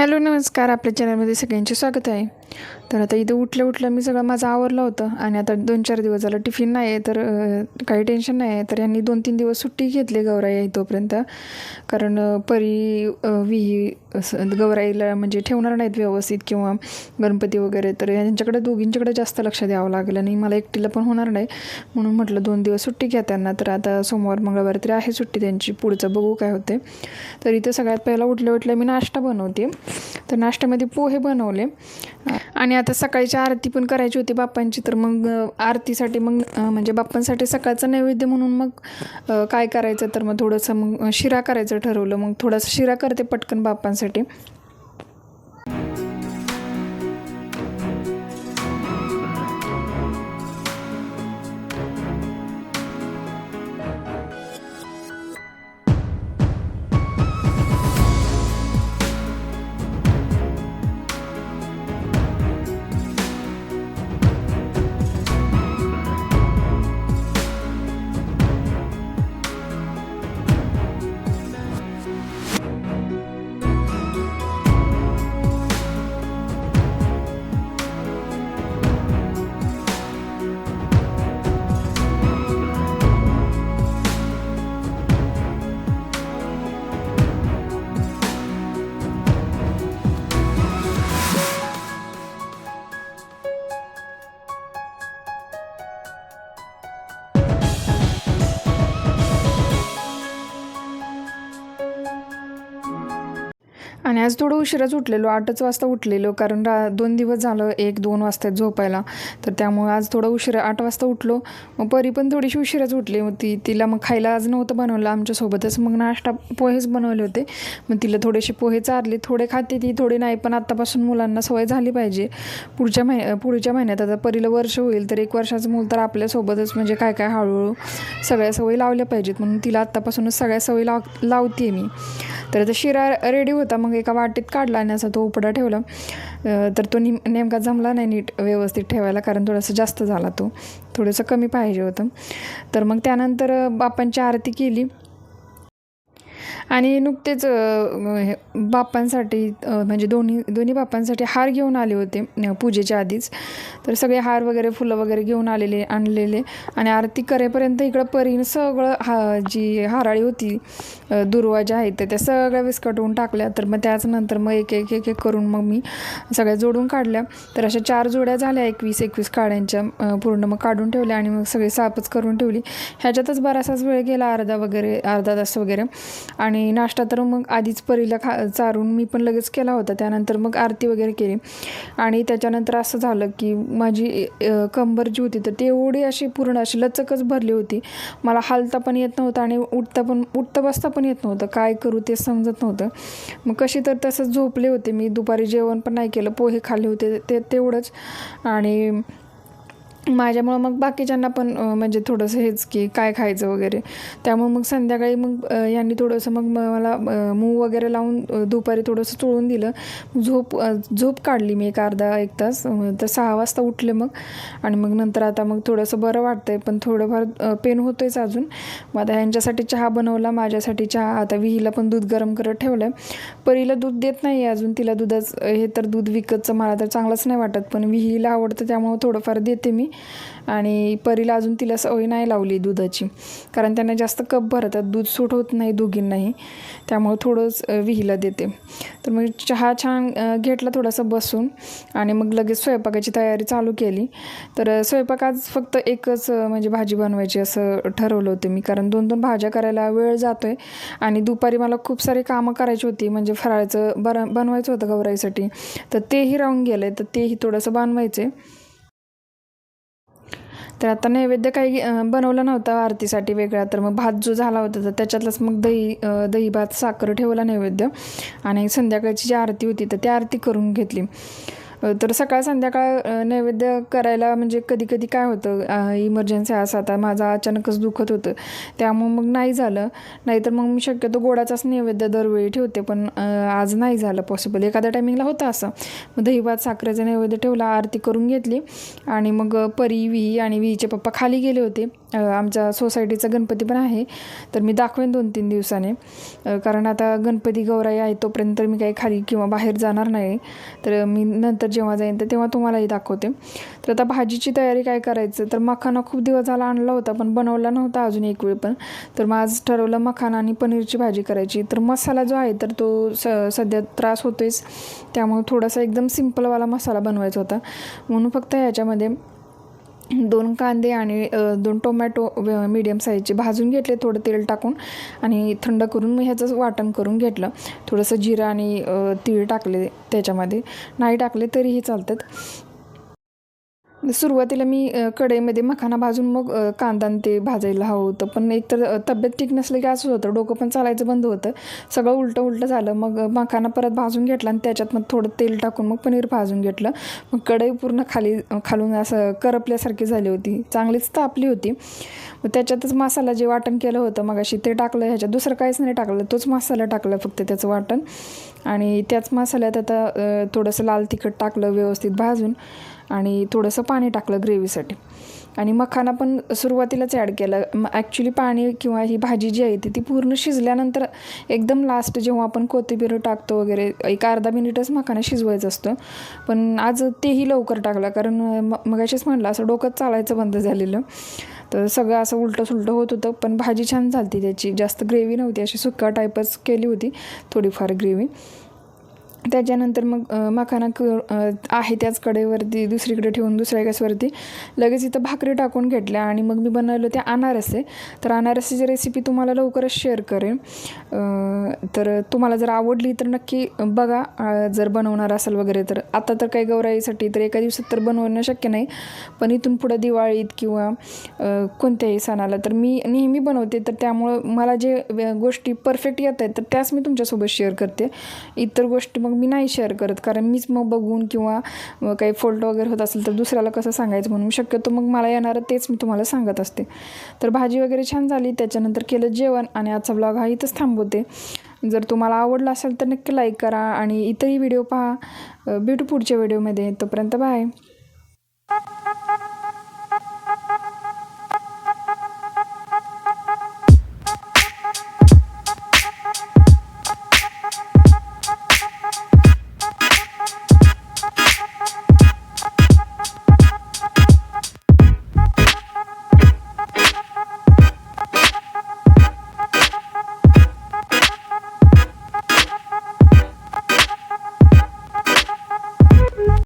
Hello नमस्कार. आपल्या चॅनलमध्ये सगळ्यांचे स्वागत आहे. तर आता इथं उठलं उठलं मी सगळं माझं आवरलं होतं आणि आता दोन चार दिवस झालं टिफिन नाही आहे तर काही टेन्शन नाही आहे. तर यांनी दोन तीन दिवस सुट्टी घेतली गौराई तोपर्यंत. कारण परी विही असं गौराईला म्हणजे ठेवणार नाहीत व्यवस्थित किंवा गणपती वगैरे. तर यांच्याकडे दोघींच्याकडे जास्त लक्ष द्यावं लागलं आणि मला एकटीला पण होणार नाही. म्हणून म्हटलं दोन दिवस सुट्टी घ्या त्यांना. तर आता सोमवार मंगळवार तरी आहे सुट्टी त्यांची. पुढचं बघू काय होते तर इथं सगळ्यात पहिला उठल्या उठल्या मी नाश्ता बनवते. तर नाश्त्यामध्ये पोहे बनवले. आणि आता सकाळची आरती पण करायची होती बाप्पांची. तर मग आरतीसाठी मग म्हणजे बाप्पांसाठी सकाळचं नैवेद्य म्हणून मग काय करायचं? तर मग थोडंसं मग शिरा करायचं ठरवलं. मग थोडासा शिरा करते पटकन बाप्पांसाठी. आणि आज थोडं उशिराच उठलेलो आठच वाजता उठलेलो कारण रा दोन दिवस झालं एक दोन वाजता झोपायला. तर त्यामुळे आज थोडं उशिरा आठ वाजता उठलो. मग परी पण थोडीशी उशिराच उठली. मग ती तिला मग खायला आज नव्हतं बनवलं आमच्यासोबतच मग नाश्ता पोहेच बनवले होते. मग तिला थोडेसे पोहे चारले. थोडे खाते ती थोडे नाही पण आत्तापासून मुलांना सवय झाली पाहिजे. पुढच्या महिन्या पुढच्या महिन्यात आता परीला वर्ष होईल तर एक वर्षाचं मूल तर आपल्यासोबतच म्हणजे काय काय हळूहळू सगळ्या सवयी लावल्या पाहिजेत. म्हणून तिला आत्तापासूनच सगळ्या सवयी लाव लावते मी. तर आता शिरा रेडी होता मग एका वाटीत काढला आणि असा तो उपडा ठेवला. तर तो निम नेमका जमला नाही नीट व्यवस्थित ठेवायला कारण थोडासा जास्त झाला तो. थोडंसं कमी पाहिजे होतं. तर मग त्यानंतर बापांची आरती केली. आणि नुकतेच हे बाप्पांसाठी म्हणजे दोन्ही दोन्ही बाप्पांसाठी हार घेऊन आले होते पूजेच्या आधीच. तर सगळे हार वगैरे फुलं वगैरे घेऊन आलेले आणलेले. आणि आरती करेपर्यंत इकडं परीनं सगळं हा जी हाराळी होती दुर्वा ज्या आहेत त्या सगळ्या विस्कटवून टाकल्या. तर मग त्याचनंतर मग एक एक एक एक करून मग मी सगळ्या जोडून काढल्या. तर अशा चार जोड्या झाल्या एकवीस एकवीस काड्यांच्या पूर्ण मग काढून ठेवल्या आणि मग सगळी सापच करून ठेवली. ह्याच्यातच बराचसाच वेळ गेला अर्धा वगैरे अर्धा तास वगैरे. आणि आणि नाश्ता तर मग आधीच परीला खा चारून मी पण लगेच केला होता. त्यानंतर मग आरती वगैरे केली. आणि त्याच्यानंतर असं झालं की माझी कंबर जी होती तर ती एवढी अशी पूर्ण अशी लचकच भरली होती. मला हालता पण येत नव्हतं आणि उठता पण उठता बसता पण येत नव्हतं. काय करू ते समजत नव्हतं. मग कशी तर तसंच झोपले होते मी. दुपारी जेवण पण नाही केलं. पोहे खाल्ले होते ते तेवढंच. आणि माझ्यामुळं मग बाकीच्यांना पण म्हणजे थोडंसं हेच की काय खायचं वगैरे. त्यामुळे मग संध्याकाळी मग यांनी थोडंसं मग म- मला मूव मूग वगैरे लावून दुपारी थोडंसं चोळून दिलं. झोप झोप काढली मी एक अर्धा एक तास. तर सहा वाजता उठले मग. आणि मग नंतर आता मग थोडंसं बरं वाटतंय. पण थोडंफार पेन होतोयच अजून. मग आता ह्यांच्यासाठी चहा बनवला. माझ्यासाठी चहा. आता विहीला पण दूध गरम करत ठेवलं आहे परीला दूध देत नाही अजून. तिला दुधाच हे तर दूध विकतचं मला तर चांगलंच नाही वाटत. पण विहीला आवडतं त्यामुळं थोडंफार देते मी. आणि परीला अजून तिला सवय नाही लावली दुधाची. कारण त्यांना जास्त कप भरतात. दूध सूट होत नाही दोघींनाही. त्यामुळं थोडंच विहिला विहीला देते. तर मग चहा छान घेतला थोडासा बसून आणि मग लगेच स्वयंपाकाची तयारी चालू केली. तर स्वयंपाक आज फक्त एकच म्हणजे भाजी बनवायची असं ठरवलं होतं मी. कारण दोन दोन भाज्या करायला वेळ जातो आहे आणि दुपारी मला खूप सारी कामं करायची होती. म्हणजे फराळाचं बर बनवायचं होतं गौराईसाठी. तर तेही राहून गेलं आहे तर तेही थोडंसं बनवायचं आहे तर आता नैवेद्य काही बनवलं नव्हतं आरतीसाठी वेगळा. तर मग भात जो झाला होता तर त्याच्यातलंच मग दही दही भात साखर ठेवला नैवेद्य. आणि संध्याकाळची जी आरती होती तर ती आरती करून घेतली. तर सकाळ संध्याकाळ नैवेद्य करायला म्हणजे कधी कधी काय होतं इमर्जन्सी असं आता माझा अचानकच दुखत होतं. त्यामुळं मग नाही झालं. नाहीतर मग मी शक्यतो गोडाचाच नैवेद्य दरवेळी ठेवते पण आज नाही झालं पॉसिबल एखाद्या टायमिंगला होतं असं. मग दहीभात साखरेचं नैवेद्य ठेवला आरती करून घेतली. आणि मग परी विही आणि विहीचे पप्पा खाली गेले होते. आमच्या सोसायटीचा गणपती पण आहे. तर मी दाखवेन दोन तीन दिवसाने. कारण आता गणपती गौराई आहे तोपर्यंत मी काही खाली किंवा बाहेर जाणार नाही. तर मी नंतर जेव्हा जाईन तर तेव्हा तुम्हालाही दाखवते. तर आता भाजीची तयारी काय करायचं? तर मखाना खूप दिवस झाला आणला होता पण बनवला नव्हता अजून एक वेळ पण. तर मग आज ठरवलं मखाना आणि पनीरची भाजी करायची. तर मसाला जो आहे तर तो स सध्या त्रास होतोच त्यामुळे थोडासा एकदम सिम्पलवाला मसाला बनवायचा होता. म्हणून फक्त ह्याच्यामध्ये दोन कांदे आणि दोन टोमॅटो मीडियम साईजचे भाजून घेतले थोडं तेल टाकून आणि थंड करून मग ह्याचं वाटण करून घेतलं. थोडंसं जिरं आणि तीळ टाकले त्याच्यामध्ये. नाही टाकले तरीही चालतात. सुरुवातीला मी कढईमध्ये मखाना भाजून मग कांदा आणि ते भाजायला हवं होतं. पण एकतर तब्येत ठीक नसलं की असं होतं. डोकं पण चालायचं बंद होतं. सगळं उलटं उलटं झालं. मग मखाना परत भाजून घेतला आणि त्याच्यात मग थोडं तेल टाकून मग पनीर भाजून घेतलं. मग कढई पूर्ण खाली खालून असं करपल्यासारखी झाली होती. चांगलीच तापली होती. मग त्याच्यातच मसाला जे वाटण केलं होतं मग अशी ते टाकलं. ह्याच्यात दुसरं काहीच नाही टाकलं. तोच मसाला टाकला फक्त त्याचं वाटण. आणि त्याच मसाल्यात आता थोडंसं लाल तिखट टाकलं व्यवस्थित भाजून. आणि थोडंसं पाणी टाकलं ग्रेव्हीसाठी. आणि मखाना पण सुरुवातीलाच ॲड केलं. म ॲक्च्युली पाणी किंवा ही भाजी जी आहे ती ती पूर्ण शिजल्यानंतर एकदम लास्ट जेव्हा आपण कोथिंबीर टाकतो वगैरे एक अर्धा मिनिटच मखाना शिजवायचं असतं. पण आज तेही लवकर टाकलं कारण म मगाशीच म्हटलं असं डोकंच चालायचं बंद झालेलं. तर सगळं असं उलटं सुलटं होत होतं पण भाजी छान झाली त्याची. जास्त ग्रेव्ही नव्हती अशी सुक्का टाईपच केली होती थोडीफार ग्रेव्ही त्याच्यानंतर मग मखाना क आहे त्याच कडेवरती दुसरीकडे ठेवून दुसऱ्या गॅसवरती. लगेच इथं भाकरी टाकून घेतल्या आणि मग मी बनवलं ते अनारसे. तर अनारसेची रेसिपी तुम्हाला लवकरच शेअर करेन. तर तुम्हाला जर आवडली तर नक्की बघा जर बनवणार असेल वगैरे तर. आता तर काही गौराईसाठी तर एका दिवसात तर बनवणं शक्य नाही. पण इथून पुढं दिवाळीत किंवा कोणत्याही सणाला तर मी नेहमी बनवते. तर त्यामुळं मला जे गोष्टी परफेक्ट येत आहेत तर त्याच मी तुमच्यासोबत शेअर करते. इतर गोष्टी मग मी नाही शेअर करत. कारण मीच मग बघून किंवा काही फॉल्ट वगैरे होत असेल तर दुसऱ्याला कसं सांगायचं म्हणून. शक्यतो मग मला येणारं तेच मी तुम्हाला सांगत असते. तर भाजी वगैरे छान झाली. त्याच्यानंतर केलं जेवण आणि आजचा ब्लॉग हा इथंच थांबवते. जर तुम्हाला आवडला असेल तर नक्की लाईक करा आणि इतरही व्हिडिओ पहा. भेटू पुढच्या व्हिडिओमध्ये तोपर्यंत बाय